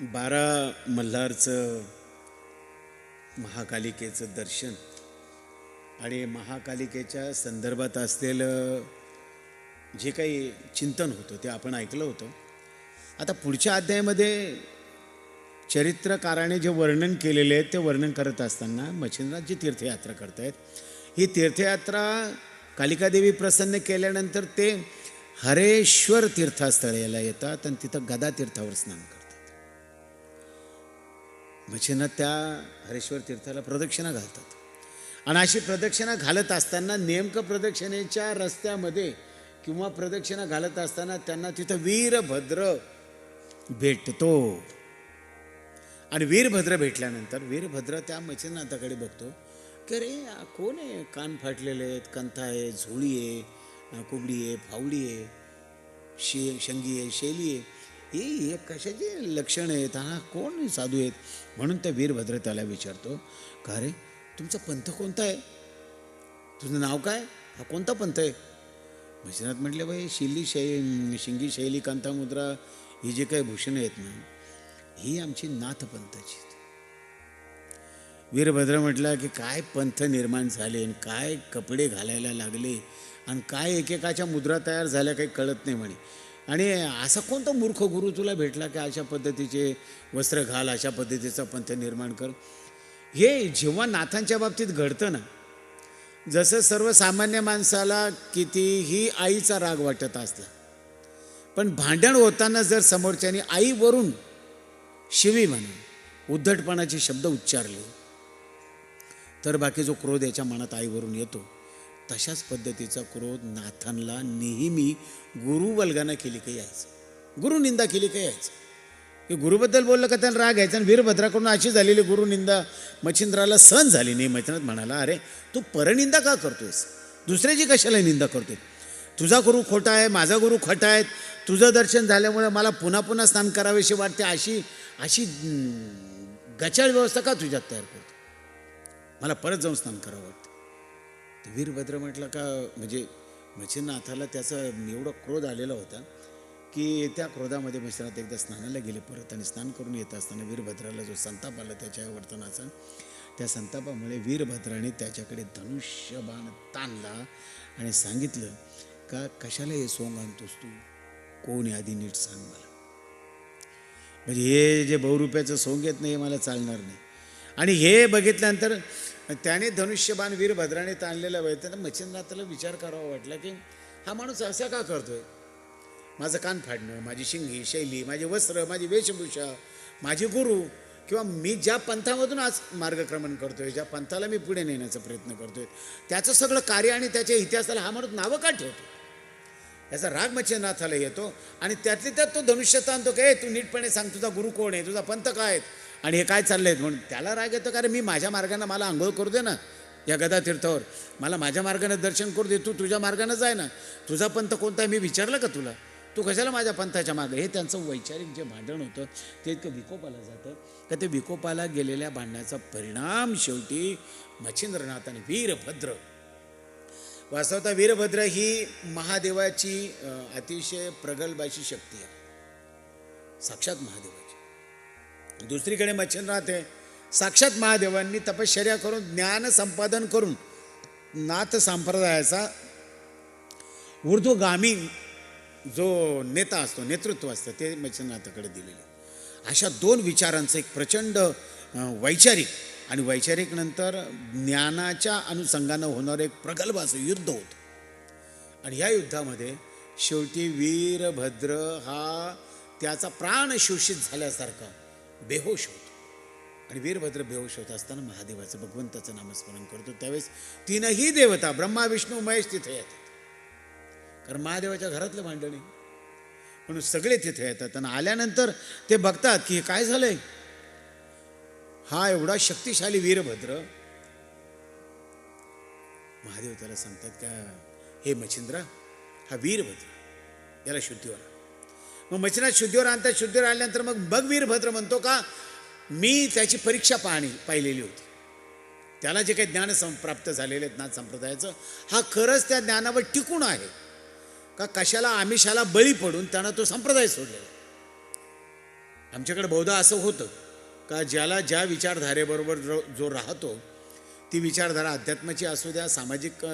बारा मल्हारचं महाकालिकेचं दर्शन आणि महाकालिकेच्या संदर्भात असलेलं जे काही चिंतन होतं ते आपण ऐकलं होतं. आता पुढच्या अध्यायामध्ये चरित्रकाराने जे वर्णन केलेले आहे ते वर्णन करत असताना मच्छिंद्रनाथ जी तीर्थयात्रा आहेत ही तीर्थयात्रा कालिकादेवी प्रसन्न केल्यानंतर ते हरेश्वर तीर्थस्थळ यायला येतात आणि तिथं गदा तीर्थावर स्नान करतात. मच्छीनं त्या हरेश्वर तीर्थाला प्रदक्षिणा घालतात. आणि अशी प्रदक्षिणा घालत असताना नेमकं प्रदक्षिणेच्या रस्त्यामध्ये किंवा प्रदक्षिणा घालत असताना त्यांना तिथं वीरभद्र भेटतो. आणि वीरभद्र भेटल्यानंतर वीरभद्र त्या मच्छीनाथाकडे बघतो. की अरे कोण आहे? कान फाटलेले आहेत कंथा आहे झोळी आहे कुबडी आहे फावडी आहे शे शंगी आहे शेली आहे. हे हे कशाचे लक्षण आहेत? हा कोण साधू आहेत? म्हणून त्या वीरभद्र त्याला विचारतो का रे तुमचा पंथ कोणता आहे? तुझं नाव काय? हा कोणता पंथ आहे? मच्छिनाथ म्हटले बाई शिल्ली शै शिंगी शैली कांतामुद्रा ही जे काही भूषणं आहेत ना ही आमची नाथपंथाची वीरभद्र म्हटला की काय पंथ निर्माण झाले आणि काय कपडे घालायला लागले आणि काय एकेकाच्या मुद्रा तयार झाल्या काही कळत नाही म्हणे. आणि असा कोणता मूर्ख गुरु तुला भेटला की अशा पद्धतीचे वस्त्र घाल अशा पद्धतीचा पंथ निर्माण कर? हे जेव्हा नाथांच्या बाबतीत घडतं ना जसं सर्वसामान्य माणसाला कितीही आईचा राग वाटत असला पण भांडण होताना जर समोरच्याने आईवरून शिवी म्हणून उद्धटपणाचे शब्द उच्चारले तर बाकी जो क्रोध याच्या मनात आईवरून येतो. तशाच पद्धतीचा क्रोध नाथांना नेहमी गुरुवल्गाना केली काही यायचं. गुरुनिंदा केली काही यायचं. की गुरुबद्दल बोललं का त्यांना राग यायचा आणि वीरभद्राकडून अशी झालेली गुरुनिंदा मच्छिंद्राला सहन झाली नाही. मच्छिंद्रात म्हणाला अरे तू परनिंदा का करतोयस? दुसऱ्याची कशाला निंदा करतोय? तुझा गुरु खोटा आहे माझा गुरु खोटा आहे. तुझं दर्शन झाल्यामुळे मला पुन्हा पुन्हा स्नान करावेशी वाटते. अशी अशी गचाळ व्यवस्था का तुझ्यात तयार करतो मला परत जाऊन स्नान करावं वाटतं. वीरभद्र म्हटलं का म्हणजे मच्छिनाथाला त्याचा एवढा क्रोध आलेला होता की त्या क्रोधामध्ये मच्छिनाथ एकदा स्नानाला गेले परत आणि स्नान करून येत असताना वीरभद्राला जो संताप आला त्याच्या वर्तनाचा त्या संतापामुळे वीरभद्राने त्याच्याकडे धनुष्यबाण ताणला आणि सांगितलं का कशाला हे सोंग आणतोस तू? कोण आधी नीट सांग मला. म्हणजे हे जे बहुरुपयाचं सोंग येत नाही हे मला चालणार नाही. आणि हे बघितल्यानंतर त्याने धनुष्यबाण वीरभद्राने ताणलेला वेळ त्यांना मच्छिंद्रनाथाला विचार करावा वाटला की हा माणूस असा का करतोय? माझं कान फाडणं माझी शिंगी शैली माझे वस्त्र माझी वेशभूषा माझे गुरु किंवा मी ज्या पंथामधून आज मार्गक्रमण करतोय ज्या पंथाला मी पुढे नेण्याचा प्रयत्न करतोय त्याचं सगळं कार्य आणि त्याच्या इतिहासाला हा माणूस नावं का ठेवतो? याचा राग मच्छिंद्रनाथाला येतो आणि त्यातली त्यात तो धनुष्य ताणतो काय तू नीटपणे सांग तुझा गुरु कोण आहे? तुझा पंथ काय आहेत आणि हे काय चाललंय? म्हणून त्याला राग येतो कारण मी माझ्या मार्गानं मला आंघोळ करू दे ना या गदा तीर्थावर मला माझ्या मार्गानं दर्शन करू दे तू तुझ्या मार्गानं जाय ना. तुझा पंथ कोणता आहे? मी विचारलं का तुला? तू कशाला माझ्या पंथाच्या मागे? हे त्यांचं वैचारिक जे भांडण होतं ते इतकं विकोपाला जातं का ते विकोपाला गेलेल्या भांडणाचा परिणाम शेवटी मच्छिंद्रनाथ आणि वीरभद्र. वास्तवता वीरभद्र ही महादेवाची अतिशय प्रगल्भ अशी शक्ती आहे. साक्षात महादेवाची दुसरीकडे मच्छिंद्रनाथ आहे साक्षात महादेवांनी तपश्चर्या करून ज्ञान संपादन करून नाथ संप्रदायाचा ऊर्ध्वगामी जो नेता असतो नेतृत्व असतं ते मच्छिंद्रनाथाकडे दिलेले. अशा दोन विचारांचं एक प्रचंड वैचारिक आणि वैचारिक नंतर ज्ञानाच्या अनुषंगानं होणारं एक प्रगल्भ असं युद्ध होतं. आणि ह्या युद्धामध्ये शेवटी वीरभद्र हा त्याचा प्राण शोषित झाल्यासारखा बेहोश होतो. आणि वीरभद्र बेहोश होत असताना महादेवाचं भगवंताचं नामस्मरण करतो. त्यावेळेस तीनही देवता ब्रह्मा विष्णू महेश तिथे येतात. कारण महादेवाच्या घरातलं भांडणी म्हणून सगळे तिथे येतात. आणि आल्यानंतर ते बघतात की हे काय झालंय? हा एवढा शक्तिशाली वीरभद्र. महादेव त्याला सांगतात का हे मच्छिंद्रा हा वीरभद्र याला शुद्धीवर आण." मग मच्छिनाथ शुद्धीवर आणतात शुद्धीवर आल्यानंतर मग मग वीरभद्र म्हणतो का मी त्याची परीक्षा पाहणी पाहिलेली होती. त्याला जे काही ज्ञान सं प्राप्त झालेले आहेत नाथ संप्रदायाचं हा खरंच त्या ज्ञानावर टिकून आहे. का कशाला आमिषाला बळी पडून त्यानं तो संप्रदाय सोडलेला आमच्याकडे बहुधा असं होतं का ज्याला ज्या विचारधारेबरोबर जो जो राहतो ती विचारधारा अध्यात्माची असू द्या सामाजिक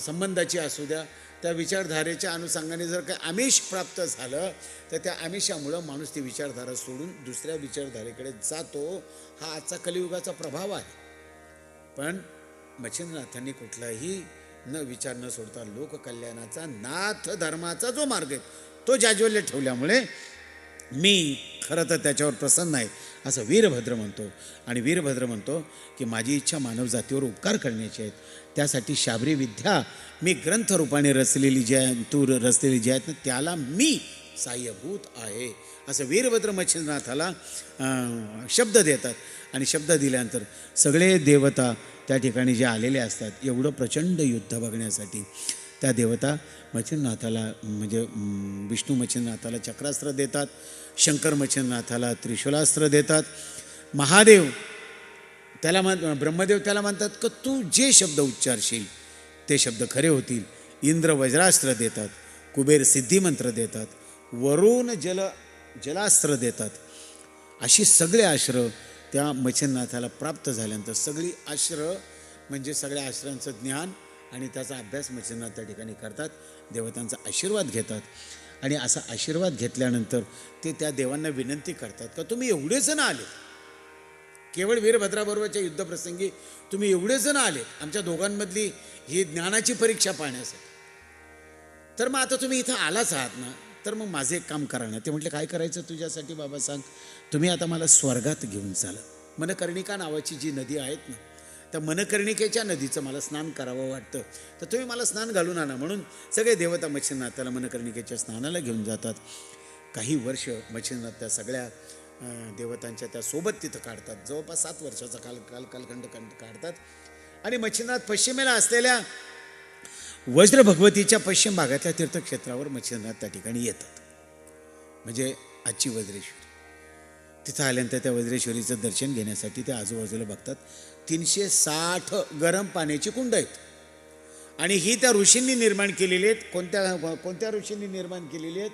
संबंधाची असू द्या त्या विचारधारेच्या अनुषंगाने जर काही आमिष प्राप्त झालं तर त्या आमिषामुळं माणूस ती विचारधारा सोडून दुसऱ्या विचारधारेकडे जातो. हा आजचा कलियुगाचा प्रभाव आहे. पण मच्छिंद्रनाथांनी कुठलाही न विचार न सोडता लोककल्याणाचा नाथ धर्माचा जो मार्ग आहे तो जाज्वल्य ठेवल्यामुळे मी खरं तर त्याच्यावर प्रसन्न आहे असं वीरभद्र म्हणतो. आणि वीरभद्र म्हणतो की माझी इच्छा मानवजातीवर उपकार करण्याची आहेत. त्यासाठी शाबरी विद्या मी ग्रंथरूपाने रचलेली जी आहे तू रचलेली जी आहेत ना त्याला मी साह्यभूत आहे. असं वीरभद्र मच्छिंद्रनाथाला शब्द देतात. आणि शब्द दिल्यानंतर सगळे देवता त्या ठिकाणी जे आलेले असतात एवढं प्रचंड युद्ध बघण्यासाठी. त्या देवता मच्छिंद्रनाथाला म्हणजे विष्णू मच्छिंद्रनाथाला चक्रास्त्र देतात शंकर मच्छिंद्रनाथाला त्रिशूलास्त्र देतात. महादेव त्याला म्हण ब्रह्मदेव त्याला म्हणतात की तू जे शब्द उच्चारशील ते शब्द खरे होतील. इंद्र वज्रास्त्र देतात कुबेर सिद्धिमंत्र देतात वरुण जल जलास्त्र देतात. अशी सगळे आश्र त्या मच्छिंद्रनाथाला प्राप्त झाल्यानंतर सगळी आश्र म्हणजे सगळ्या आश्रयांचं ज्ञान आणि त्याचा अभ्यास मच्छिंद्रनाथ त्या ठिकाणी करतात देवतांचा आशीर्वाद घेतात. आणि असा आशीर्वाद घेतल्यानंतर ते त्या देवांना विनंती करतात का तुम्ही एवढे जण आले केवळ वीरभद्राबरोबरच्या युद्धप्रसंगी तुम्ही एवढे जण आले आमच्या दोघांमधली ही ज्ञानाची परीक्षा पाहण्यासाठी. तर मग आता तुम्ही इथं आलाच आहात ना तर मग माझं एक काम करा ना. ते म्हटले काय करायचं तुझ्यासाठी बाबा सांग. तुम्ही आता मला स्वर्गात घेऊन चाला. मनकर्णिका नावाची जी नदी आहेत ना त्या मनकर्णिकेच्या नदीचं मला स्नान करावं वाटतं. तर तुम्ही मला स्नान घालून आणा म्हणून सगळे देवता मच्छिंद्रनाथाला मनकर्णिकेच्या स्नानाला घेऊन जातात. काही वर्ष मच्छिंद्रनाथ त्या सगळ्या देवतांच्या त्या सोबत तिथं काढतात. जवळपास सात वर्षाचा काल काल कालखंड काढतात. आणि मच्छिंद्रनाथ पश्चिमेला असलेल्या वज्र भगवतीच्या पश्चिम भागातल्या तीर्थक्षेत्रावर मच्छिंद्रनाथ त्या ठिकाणी येतात. म्हणजे आजची वज्रेश्वरी. तिथं आल्यानंतर त्या वज्रेश्वरीचं दर्शन घेण्यासाठी ते आजूबाजूला बघतात. तीनशे साठ गरम पाण्याची कुंड आहेत. आणि ही त्या ऋषींनी निर्माण केलेली आहेत. कोणत्या कोणत्या ऋषींनी निर्माण केलेली आहेत?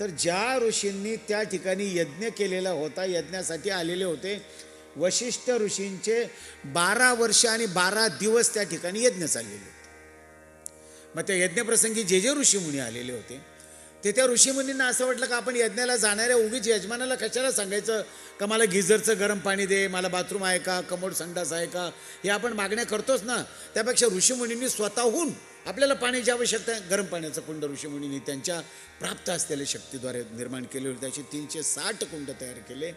तर ज्या ऋषींनी त्या ठिकाणी यज्ञ केलेला होता यज्ञासाठी आलेले होते वशिष्ठ ऋषींचे बारा वर्ष आणि बारा दिवस त्या ठिकाणी यज्ञ चाललेले होते. मग त्या यज्ञप्रसंगी जे जे ऋषीमुनी आलेले होते ते त्या ऋषीमुनींना असं वाटलं का आपण यज्ञाला जाणाऱ्या उगीच यजमानाला कशाला सांगायचं? का मला गिझरचं गरम पाणी दे मला बाथरूम आहे का कमोड संडास आहे का? हे आपण मागण्या करतोच ना. त्यापेक्षा ऋषीमुनींनी स्वतःहून आपल्याला पाण्याची आवश्यकता आहे गरम पाण्याचं कुंड ऋषीमुनींनी त्यांच्या प्राप्त असलेल्या शक्तीद्वारे निर्माण केले होते. त्याचे तीनशे साठ कुंड तयार केले.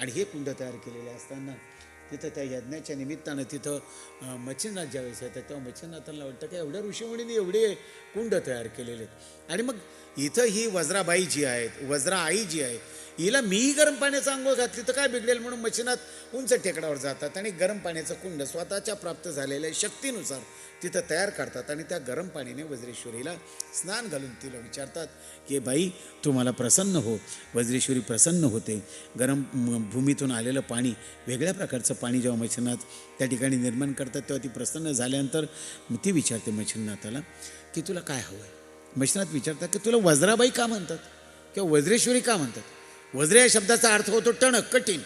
आणि हे कुंड तयार केलेले असताना तिथं त्या यज्ञाच्या निमित्तानं तिथं अं, ज्यावेळेस येतात तेव्हा मच्छिंद्रनाथांना वाटतं की एवढ्या ऋषीमुनींनी एवढे कुंड तयार केलेले आहेत आणि मग इथं ही वज्राबाई जी आहेत वज्रा आई जी आहे हिला मीही गरम पाण्याचा आंघोळ घातली तर काय बिघडेल म्हणून मशिनात उंच टेकडावर जातात आणि गरम पाण्याचं कुंड स्वतःच्या प्राप्त झालेल्या शक्तीनुसार तिथं तयार करतात आणि त्या गरम पाण्याने वज्रेश्वरीला स्नान घालून तिला विचारतात की बाई तुम्हाला प्रसन्न हो. वज्रेश्वरी प्रसन्न होते. गरम भूमीतून आलेलं पाणी वेगळ्या प्रकारचं पाणी जेव्हा मच्छिनाथ त्या ठिकाणी निर्माण करतात तेव्हा ती प्रसन्न झाल्यानंतर ती विचारते मच्छिनाथाला की तुला काय हवं आहे मच्छिनाथ विचारतात की तुला वज्राबाई का म्हणतात? किंवा वज्रेश्वरी का म्हणतात? वज्र या शब्दाचा अर्थ होतो टणक कठीण.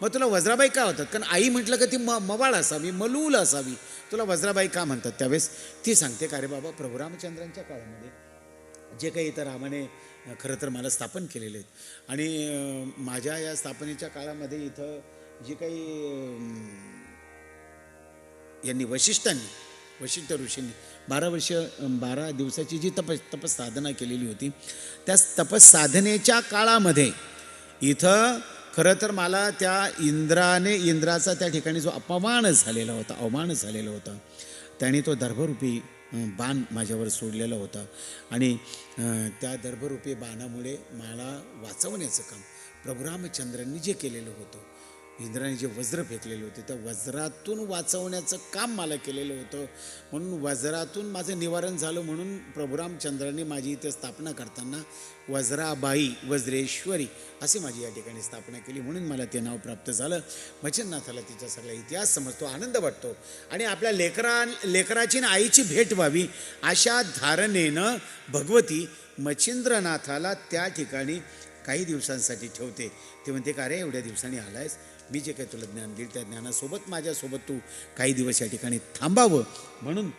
मग तुला वज्राबाई का होतात? कारण आई म्हटलं का ती म मवाळ असावी मलूल असावी. तुला वज्राबाई का म्हणतात त्यावेळेस? ती सांगते का रे बाबा प्रभू रामचंद्रांच्या काळामध्ये जे काही इथं रामाने खरं तर मला स्थापन केलेले आहेत. आणि माझ्या या स्थापनेच्या काळामध्ये इथं जी काही यांनी वशिष्ठांनी वशिष्ठ ऋषींनी बारा वर्ष बारा दिवसाची जी तप तपसाधना केलेली होती त्या तपसाधनेच्या काळामध्ये इथं खरं तर मला त्या इंद्राने इंद्राचा त्या ठिकाणी जो अपमान झालेला होता अवमान झालेला होता त्याने तो दर्भरूपी बाण माझ्यावर सोडलेला होता. आणि त्या दर्भरूपी बाणामुळे मला वाचवण्याचं काम प्रभू रामचंद्रांनी जे केलेलं होतं इंद्राने जे वज्र फेकलेले होते त्या वज्रातून वाचवण्याचं काम मला केलेलं होतं. म्हणून वज्रातून माझं निवारण झालं म्हणून प्रभुरामचंद्राने माझी इथे स्थापना करताना वज्राबाई वज्रेश्वरी अशी माझी या ठिकाणी स्थापना केली. म्हणून मला ते नाव प्राप्त झालं. मच्छिंद्रनाथाला तिचा सगळा इतिहास समजतो आनंद वाटतो. आणि आपल्या लेकरा लेकराची ना आईची भेट व्हावी अशा धारणेनं भगवती मच्छिंद्रनाथाला त्या ठिकाणी काही दिवसांसाठी ठेवते. ते म्हणते का अरे एवढ्या दिवसांनी आलायस? मी जे काही तुला ज्ञान देईल त्या ज्ञानासोबत माझ्यासोबत तू काही दिवस या ठिकाणी थांबावं. म्हणून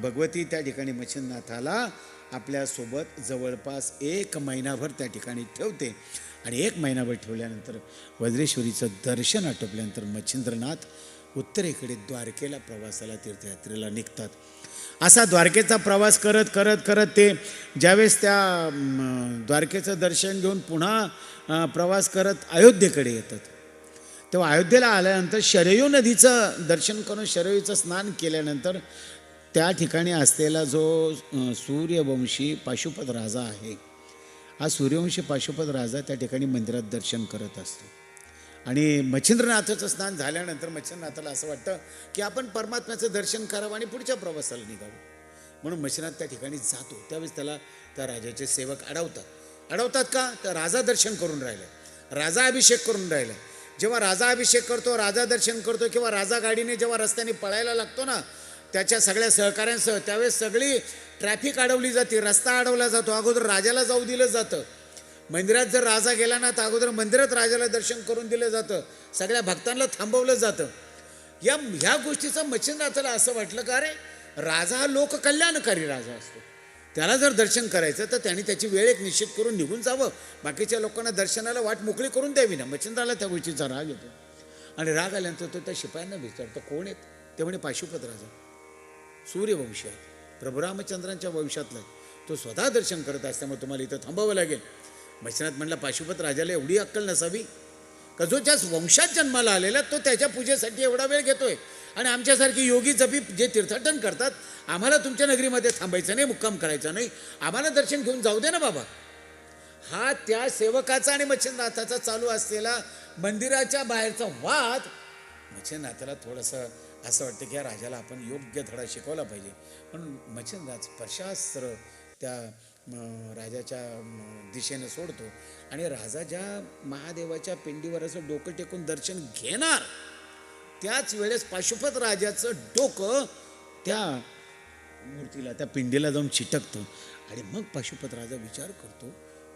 भगवती त्या ठिकाणी मच्छिंद्रनाथाला आपल्यासोबत जवळपास एक महिनाभर त्या ठिकाणी ठेवते. आणि एक महिनाभर ठेवल्यानंतर वज्रेश्वरीचं दर्शन आटोपल्यानंतर मच्छिंद्रनाथ उत्तरेकडे द्वारकेला प्रवासाला तीर्थयात्रेला निघतात. असा द्वारकेचा प्रवास करत करत करत ते ज्यावेळेस त्या द्वारकेचं दर्शन घेऊन पुन्हा प्रवास करत अयोध्येकडे येतात. तेव्हा अयोध्येला आल्यानंतर शरयू नदीचं दर्शन करून शरयूचं स्नान केल्यानंतर त्या ठिकाणी असलेला जो सूर्यवंशी पाशुपत राजा आहे हा सूर्यवंशी पाशुपत राजा त्या ठिकाणी मंदिरात दर्शन करत असतो. आणि मच्छिंद्रनाथाचं स्नान झाल्यानंतर मच्छिंद्रनाथाला असं वाटतं की आपण परमात्म्याचं दर्शन करावं आणि पुढच्या प्रवासाला निघावं. म्हणून मच्छिंद्रनाथ त्या ठिकाणी जातो. त्यावेळेस त्याला त्या राजाचे सेवक अडवतात. अडवतात का? तर राजा दर्शन करून राहिलं. राजा अभिषेक करून राहिलं. जेव्हा राजा अभिषेक करतो राजा दर्शन करतो किंवा राजा गाडीने जेव्हा रस्त्याने पळायला लागतो ना त्याच्या सगळ्या सहकाऱ्यांसह त्यावेळेस सगळी ट्रॅफिक अडवली जाते रस्ता अडवला जातो. अगोदर राजाला जाऊ दिलं जातं. मंदिरात जर राजा गेला ना तर अगोदर मंदिरात राजाला दर्शन करून दिलं जातं. सगळ्या भक्तांना थांबवलं जातं. या ह्या गोष्टीचं मच्छिंद्रनाथाला असं वाटलं का अरे राजा हा लोककल्याणकारी राजा असतो. त्याला जर दर्शन करायचं तर त्यांनी त्याची वेळ एक निश्चित करून निघून जावं. बाकीच्या लोकांना दर्शनाला वाट मोकळी करून द्यावी ना. मच्छिंद्राला त्या गोष्टीचा राग येतो. आणि राग आल्यानंतर तो त्या शिपायांना विचारतो कोण आहेत? ते म्हणे पाशुपत राजा. सूर्यवंशी आहे प्रभुरामचंद्रांच्या वंशातला तो स्वतः दर्शन करत असल्यामुळे तुम्हाला इथं थांबावं लागेल. मच्छनाथ म्हणला पाशुपत राजाला एवढी अक्कल नसावी? का जो ज्या वंशात जन्माला आलेला तो त्याच्या पूजेसाठी एवढा वेळ घेतोय. आणि आमच्यासारखी योगी जपी जे तीर्थाटन करतात आम्हाला तुमच्या नगरीमध्ये थांबायचं नाही मुक्काम करायचा नाही. आम्हाला दर्शन घेऊन जाऊ दे ना बाबा. हा त्या सेवकाचा आणि मच्छिंद्रनाथाचा चालू असलेला मंदिराच्या बाहेरचा वाद मच्छिंद्रनाथाला थोडंसं असं वाटतं की या राजाला आपण योग्य धडा शिकवला पाहिजे. म्हणून मच्छिंद्रनाथ प्रशास्त्र त्या राजाच्या दिशेने सोडतो. आणि राजा ज्या महादेवाच्या पिंडीवर असं डोकं टेकून दर्शन घेणार त्याच वेळेस पाशुपत राजाचं डोकं त्या मूर्तीला त्या पिंडीला जाऊन चिटकतं. आणि मग पाशुपत राजा विचार करतो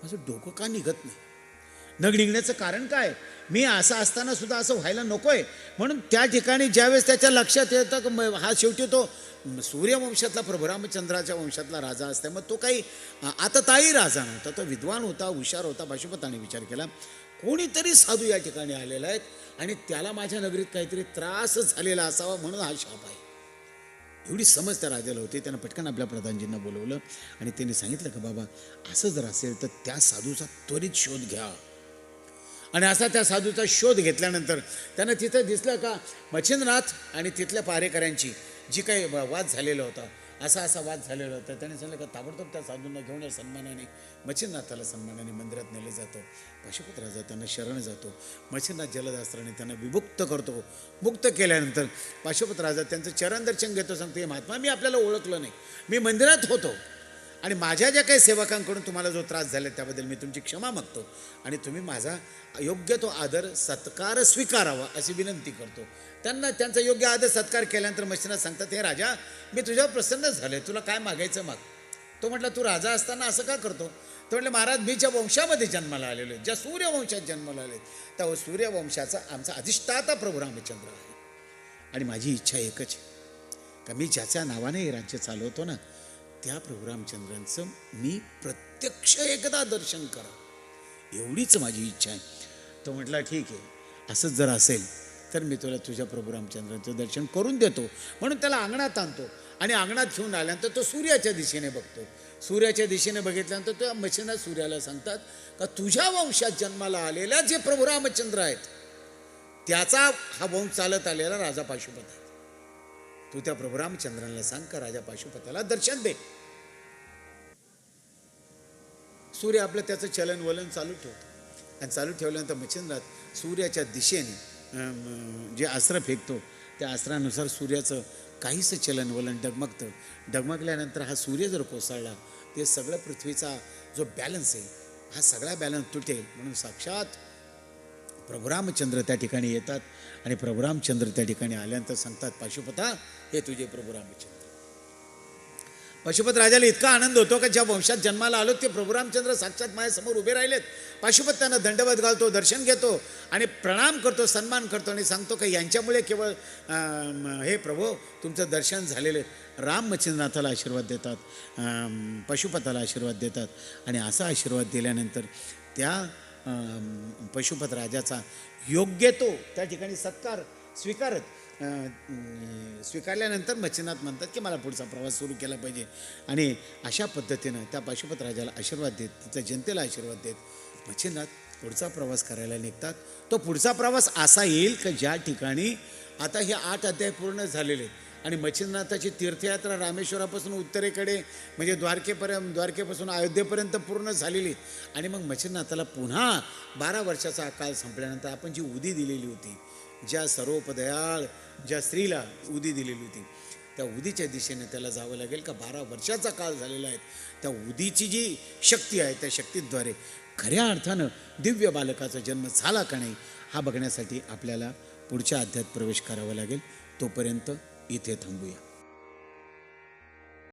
माझं डोकं का निघत नाही? नग निघण्याचं कारण काय? मी असं असताना सुद्धा असं व्हायला नकोय. म्हणून त्या ठिकाणी ज्यावेळेस त्याच्या लक्षात येतं हा शेवटी तो सूर्यवंशातला प्रभू रामचंद्राच्या वंशातला राजा असल्यामुळे तो काही आता ताई राजा नव्हता तो विद्वान होता हुशार होता पाशुपताने विचार केला. कोणीतरी साधू या ठिकाणी आलेला आहेत आणि त्याला माझ्या नगरीत काहीतरी त्रास झालेला असावा म्हणून हा शाप आहे. एवढी समज त्या राजाला होती. त्यानं पटकन आपल्या प्रधानजींना बोलवलं आणि त्यांनी सांगितलं का बाबा असं जर असेल तर त्या साधूचा त्वरित शोध घ्या. आणि असा त्या साधूचा शोध घेतल्यानंतर त्यांना तिथं दिसलं का मच्छिंद्रनाथ आणि तिथल्या पारेकऱ्यांची जी काही वाद झालेला होता असा असा वाद झालेला होता. त्याने सांगितलं का ताबडतोब त्या साधूंना घेऊन या सन्मानाने. मच्छिंद्रनाथाला सन्मानाने मंदिरात नेलं जातं. पाशुपत राजा त्यांना शरण जातो. मच्छिनाथ जलदास्त्राने त्यांना विमुक्त करतो. मुक्त केल्यानंतर पाशुपत राजा त्यांचं चरण दर्शन घेतो. सांगतो हे महात्मा मी आपल्याला ओळखलं नाही. मी मंदिरात होतो. आणि माझ्या ज्या काही सेवकांकडून तुम्हाला जो त्रास झाला त्याबद्दल मी तुमची क्षमा मागतो. आणि तुम्ही माझा योग्य तो आदर सत्कार स्वीकारावा अशी विनंती करतो. त्यांना त्यांचा योग्य आदर सत्कार केल्यानंतर मच्छिनाथ सांगतात हे राजा मी तुझ्यावर प्रसन्न झालोय. तुला काय मागायचं माग? तो म्हटला तू राजा असताना असं का करतो? तो म्हटलं महाराज मी ज्या वंशामध्ये जन्माला आलेलो आहे ज्या सूर्यवंशात जन्माला आले त्या सूर्यवंशाचा आमचा अधिष्ठाता प्रभू रामचंद्र आहे. आणि माझी इच्छा एकच आहे का मी ज्याच्या नावाने हे राज्य चालवतो ना त्या प्रभू रामचंद्रांचं मी प्रत्यक्ष एकदा दर्शन करा. एवढीच माझी इच्छा आहे. तो म्हटला ठीक आहे. असंच जर असेल तर मी तुला तुझ्या प्रभू रामचंद्रांचं दर्शन करून देतो. म्हणून त्याला अंगणात आणतो. आणि अंगणात घेऊन आल्यानंतर तो सूर्याच्या दिशेने बघतो. सूर्याच्या दिशेने बघितल्यानंतर त्या मच्छिना सूर्याला सांगतात का तुझ्या वंशात जन्माला आलेल्या जे प्रभू रामचंद्र आहेत त्याचा हा वंश चालत आलेला राजा पाशुपत आहे. तू त्या प्रभू रामचंद्रांना सांग का राजा पाशुपताला दर्शन दे. सूर्य आपलं त्याचं चलन वलन चालू ठेवतो. आणि चालू ठेवल्यानंतर मच्छिंद्रात सूर्याच्या दिशेने जे अस्त्र फेकतो त्या अस्त्रानुसार सूर्याचं काहीसं चलनवलन डगमगतं. डगमगल्यानंतर हा सूर्य जर कोसळला ते सगळं पृथ्वीचा जो बॅलन्स आहे हा सगळा बॅलन्स तुटेल. म्हणून साक्षात प्रभुरामचंद्र त्या ठिकाणी येतात आणि प्रभुरामचंद्र त्या ठिकाणी आल्यानंतर सांगतात पाशुपता हे तुझे प्रभुरामचंद्र पशुपत राजाला इतका आनंद होतो का ज्या वंशात जन्माला आलो ते प्रभुरामचंद्र साक्षात माझ्यासमोर उभे राहिलेत. पाशुपत त्यांना दंडवत घालतो दर्शन घेतो आणि प्रणाम करतो सन्मान करतो आणि सांगतो का यांच्यामुळे केवळ हे प्रभो तुमचं दर्शन झालेलं रामचंद्रनाथाला आशीर्वाद देतात पशुपताला आशीर्वाद देतात आणि असा आशीर्वाद दिल्यानंतर त्या पशुपत राजाचा योग्य तो त्या ठिकाणी सत्कार स्वीकारत. स्वीकारल्यानंतर मच्छीनाथ म्हणतात की मला पुढचा प्रवास सुरू केला पाहिजे. आणि अशा पद्धतीनं त्या पाशुपत राजाला आशीर्वाद देत तिथल्या जनतेला आशीर्वाद देत मच्छीनाथ पुढचा प्रवास करायला निघतात. तो पुढचा प्रवास असा येईल की ज्या ठिकाणी आता हे आठ अध्याय पूर्ण झालेले आणि मच्छिंद्रनाथाची तीर्थयात्रा रामेश्वरापासून उत्तरेकडे म्हणजे द्वारकेपर्यंत द्वारकेपासून अयोध्येपर्यंत पूर्ण झालेली आणि मग मच्छिंद्रनाथाला पुन्हा बारा वर्षाचा काळ संपल्यानंतर आपण जी उदी दिलेली होती ज्या सर्वोपदयाळ ज्या स्त्रीला उदी दिलेली होती त्या उदीच्या दिशेने त्याला जावं लागेल का? बारा वर्षाचा काळ झालेला आहे. त्या उदीची जी शक्ती आहे त्या शक्तीद्वारे खऱ्या अर्थानं दिव्य बालकाचा जन्म झाला का नाही हा बघण्यासाठी आपल्याला पुढच्या अध्यात प्रवेश करावा लागेल. तोपर्यंत इथे थांबूया.